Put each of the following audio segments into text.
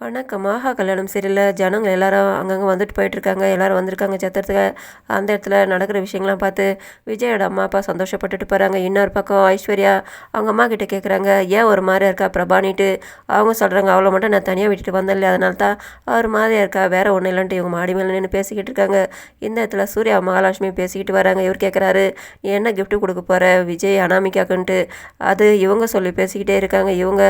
வணக்கம் ஆஹா கல்யாணம் சரியில்லை ஜனங்க எல்லாரும் அங்கங்கே வந்துட்டு போயிட்டுருக்காங்க. எல்லாரும் வந்திருக்காங்க. சத்திரத்துக்கு அந்த இடத்துல நடக்கிற விஷயங்கள்லாம் பார்த்து விஜயோட அம்மா அப்பா சந்தோஷப்பட்டுட்டு போகிறாங்க இன்னொரு பக்கம் ஐஸ்வர்யா அவங்க அம்மா கிட்டே கேட்குறாங்க ஏன் ஒரு மாதிரியா இருக்கா பிரபானிட்டு? அவங்க சொல்கிறாங்க அவளை மட்டும் நான் தனியாக விட்டுட்டு வந்தேன் இல்லையா அதனால தான் அவர் மாதிரியா இருக்கா. வேறு ஒன்றும் இல்லைன்ட்டு இவங்க மாடி மேலே நின்று பேசிக்கிட்டு இருக்காங்க. இந்த இடத்துல சூர்யா மகாலட்சுமி பேசிக்கிட்டு வராங்க. இவர் கேட்குறாரு என்ன கிஃப்ட்டு கொடுக்க போகிற விஜய் அனாமிக்காக்குன்ட்டு அது இவங்க சொல்லி பேசிக்கிட்டே இருக்காங்க. இவங்க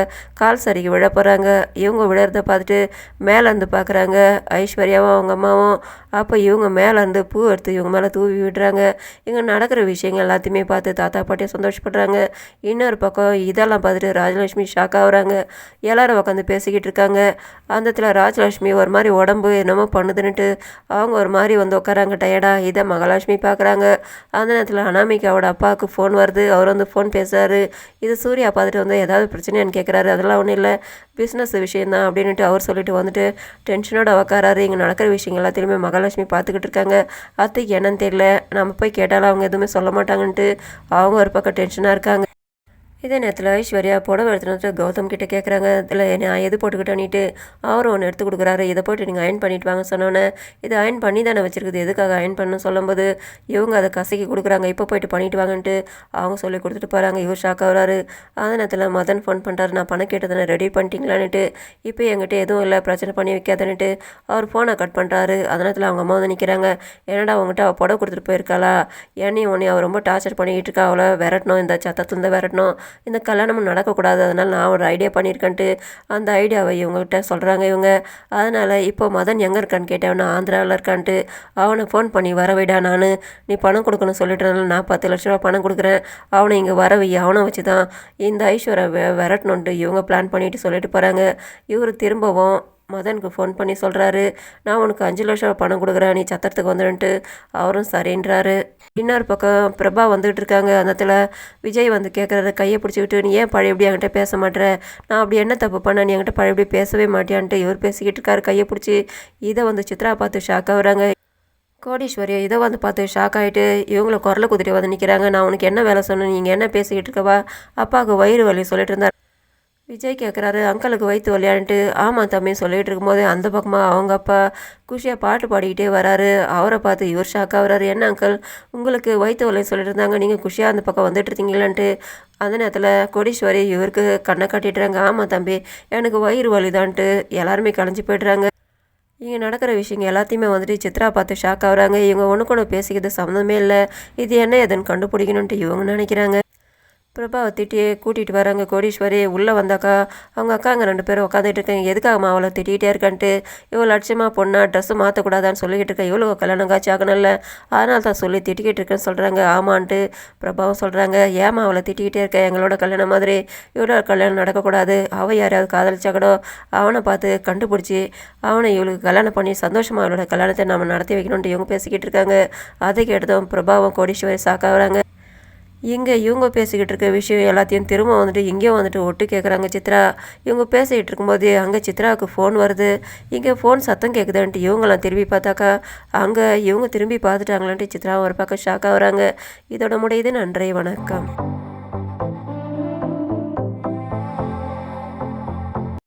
கால் சரிக்கு விழ போகிறாங்க இவங்க விழறத பார்த்துட்டு மேலேருந்து பார்க்குறாங்க. ஐஸ்வர்யாவும் அவங்க அம்மாவும். அப்போ இவங்க மேலேருந்து பூ எடுத்து இவங்க மேலே தூவி விடுறாங்க. இங்கே நடக்கிற விஷயங்கள் எல்லாத்தையுமே பார்த்து தாத்தா பாட்டியும் சந்தோஷப்படுறாங்க. இன்னொரு பக்கம் இதெல்லாம் பார்த்துட்டு ராஜலட்சுமி ஷாக் ஆகுறாங்க. எல்லோரும் உட்காந்து பேசிக்கிட்டு இருக்காங்க. அந்த இடத்துல ராஜலட்சுமி ஒரு மாதிரி உடம்பு என்னமோ பண்ணுதுன்னுட்டு அவங்க ஒரு மாதிரி வந்து உட்காராங்க டயர்டாக இதை மகாலட்சுமி பார்க்குறாங்க. அந்த நேரத்தில் அனாமிகாவோட அப்பாவுக்கு ஃபோன் வருது. அவர் வந்து ஃபோன் பேசுகிறாரு இது சூர்யா பார்த்துட்டு வந்து ஏதாவது பிரச்சனையான்னு கேட்குறாரு அதெல்லாம் ஒன்றும் இல்லை. பிஸ்னஸ் விஷயந்தான் அப்படின்ட்டு அவர் சொல்லிட்டு வந்துட்டு டென்ஷனோட உக்காராரு இங்கே நடக்கிற விஷயங்கள் எல்லாத்தையுமே மகாலட்சுமி பார்த்துக்கிட்டு இருக்காங்க. அத்தைக்கு என்னன்னு தெரியல. நம்ம போய் கேட்டாலும் அவங்க எதுவுமே சொல்ல மாட்டாங்கன்ட்டு அவங்க ஒரு பக்கம் டென்ஷனாக இருக்காங்க. இதே நேரத்தில் ஐஸ்வர்யா புடவை எடுத்துகிட்டு கௌதம் கிட்டே கேட்குறாங்க இதில் நான் எது போட்டுக்கிட்டேன்னுட்டு அவரும் ஒன்று எடுத்து கொடுக்குறாரு. இதை போட்டு நீங்கள் அயன் பண்ணிட்டு வாங்க சொன்னோன்னே இது அயன் பண்ணி தானே வச்சுருக்குது. எதுக்காக அயன் பண்ண சொல்லும்போது இவங்க அதை கசக்கி கொடுக்குறாங்க. இப்போ போயிட்டு பண்ணிட்டு வாங்கன்ட்டு அவங்க சொல்லி கொடுத்துட்டு போகிறாங்க இவர் ஷாக் ஆகிறாரு. அதே நேரத்தில் மதன் ஃபோன் பண்ணுறாரு நான் பணம் கேட்டதானே ரெடி பண்ணிட்டீங்களான்னுட்டு இப்போ என்கிட்ட எதுவும் இல்லை. பிரச்சனை பண்ணி வைக்காதன்னுட்டு அவர் ஃபோனை கட் பண்ணுறாரு அதே நேரத்தில் அவங்க அம்மா வந்து நிற்கிறாங்க என்னடா அவங்ககிட்ட அவள் புடவை கொடுத்துட்டு போயிருக்காளா? என்னையும் உன்னை அவள் ரொம்ப டார்ச்சர் பண்ணிக்கிட்டு இருக்கா. அவளை விரட்டணும். இந்த சத்தத்துலேருந்து விரட்டணும். இந்த கல்யாணமும் நடக்கக்கூடாது அதனால் நான் ஒரு ஐடியா பண்ணியிருக்கேன்ட்டு அந்த ஐடியாவை இவங்ககிட்ட சொல்கிறாங்க இவங்க. அதனால் இப்போ மதன் எங்கே இருக்கான்னு கேட்டேன் ஆந்திராவில் இருக்கான்ட்டு. அவனை ஃபோன் பண்ணி வரவைடா நான். நீ பணம் கொடுக்கணும் சொல்லிட்டனால நான் பத்து லட்ச ரூபா பணம் கொடுக்குறேன். அவனை இங்கே வர வை அவனை வச்சு தான் இந்த ஐஸ்வரை வெ விரட்டணுன்ட்டு இவங்க பிளான் பண்ணிட்டு சொல்லிட்டு போகிறாங்க இவர் திரும்பவும் மதனுக்கு ஃபோன் பண்ணி சொல்கிறாரு நான் உனக்கு அஞ்சு லட்சம் பணம் கொடுக்குறேன். நீ சத்திரத்துக்கு வந்துடுன்ட்டு அவரும் சரின்றாரு. இன்னொரு பக்கம் பிரபா வந்துகிட்டு இருக்காங்க. அந்த இடத்துல விஜய் வந்து கேட்குறாரு கையை பிடிச்சிக்கிட்டு நீ ஏன் பழையபடி என்கிட்ட பேச மாட்டேற நான் அப்படி என்ன தப்பு பண்ண நீ என்கிட்ட பழையபடி பேசவே மாட்டியான்ட்டு இவர் பேசிக்கிட்டு இருக்காரு. கையை பிடிச்சி இதை வந்து சித்ரா பார்த்து ஷாக் ஆகுறாங்க. கோடீஸ்வரி இதை வந்து பார்த்து ஷாக் ஆகிட்டு இவங்கள குரலை குதிரை வந்து நிற்கிறாங்க நான் உனக்கு என்ன வேலை சொன்னேன்? நீங்கள் என்ன பேசிக்கிட்டு இருக்கவா? அப்பாவுக்கு வயிறு வலி சொல்லிட்டு இருந்தார். விஜய் கேட்குறாரு அங்கிளுக்கு வயிற்று வலியான்ட்டு ஆமாம் தம்பி சொல்லிகிட்டு இருக்கும்போது அந்த பக்கமாக அவங்க அப்பா குஷியாக பாட்டு பாடிக்கிட்டே வராரு. அவரை பார்த்து இவர் ஷாக் வராரு. என்ன அங்கிள் உங்களுக்கு வயிற்று வலின்னு சொல்லிட்டு இருந்தாங்க. நீங்கள் குஷியாக அந்த பக்கம் வந்துட்டு இருந்தீங்களான்ட்டு அந்த நேரத்தில் கோடீஸ்வரி இவருக்கு கண்ணை காட்டிடுறாங்க ஆமாம் தம்பி எனக்கு வயிறு வலிதான்ட்டு. எல்லாருமே கலைஞ்சு போய்ட்றாங்க. இங்கே நடக்கிற விஷயங்கள் எல்லாத்தையுமே வந்துட்டு சித்ரா பார்த்து ஷாக் ஆகுறாங்க. இவங்க ஒன்றுக்கு ஒன்று பேசிக்கிறது சம்மந்தமே இல்லை. இது என்ன எதுன்னு கண்டுபிடிக்கணுன்ட்டு இவங்க நினைக்கிறாங்க. பிரபாவை திட்டி கூட்டிகிட்டு வராங்க. கோடீஸ்வரி உள்ளே வந்தாக்கா அவங்க அக்காங்க ரெண்டு பேரும் உட்காந்துட்டு இருக்காங்க. எதுக்காகம்மா அவளை திட்டிகிட்டே இருக்கான்ட்டு? இவ்வளோ லட்சியமாக பொண்ணா ட்ரெஸ்ஸு மாற்றக்கூடாதான்னு சொல்லிக்கிட்டு இருக்கேன் இவ்வளோ கல்யாணம் காட்சி ஆகணும்ல. அதனால தான் சொல்லி திட்டிக்கிட்டு இருக்கேன்னு சொல்கிறாங்க ஆமான்ட்டு பிரபாவும் சொல்கிறாங்க ஏமா அவளை திட்டிக்கிட்டே இருக்கேன் எங்களோட கல்யாணம் மாதிரி இவ்வளோ கல்யாணம் நடக்கக்கூடாது. அவள் யாரையாவது காதலிச்சாக்கடோ அவனை பார்த்து கண்டுபிடிச்சி அவனை இவளுக்கு கல்யாணம் பண்ணி சந்தோஷமாக அவளோட கல்யாணத்தை நம்ம நடத்தி வைக்கணுன்ட்டு இவங்க பேசிக்கிட்டு இருக்காங்க. அதை கேட்டதும் பிரபாவும் கோடீஸ்வரி சாக்காகிறாங்க இங்கே இவங்க பேசிக்கிட்டு இருக்க விஷயம் எல்லாத்தையும் திரும்ப வந்துட்டு இங்கேயும் வந்துட்டு ஒட்டு கேட்குறாங்க சித்ரா. இவங்க பேசிக்கிட்டு இருக்கும்போது அங்கே சித்ராவுக்கு ஃபோன் வருது. இங்கே ஃபோன் சத்தம் கேட்குதுன்ட்டு இவங்கெல்லாம் திரும்பி பார்த்தாக்கா அங்கே இவங்க திரும்பி பார்த்துட்டாங்களான்ட்டு சித்ரா ஒரு பக்கம் ஷாக் ஆகுறாங்க இதோட முடியுது. நன்றி. வணக்கம்.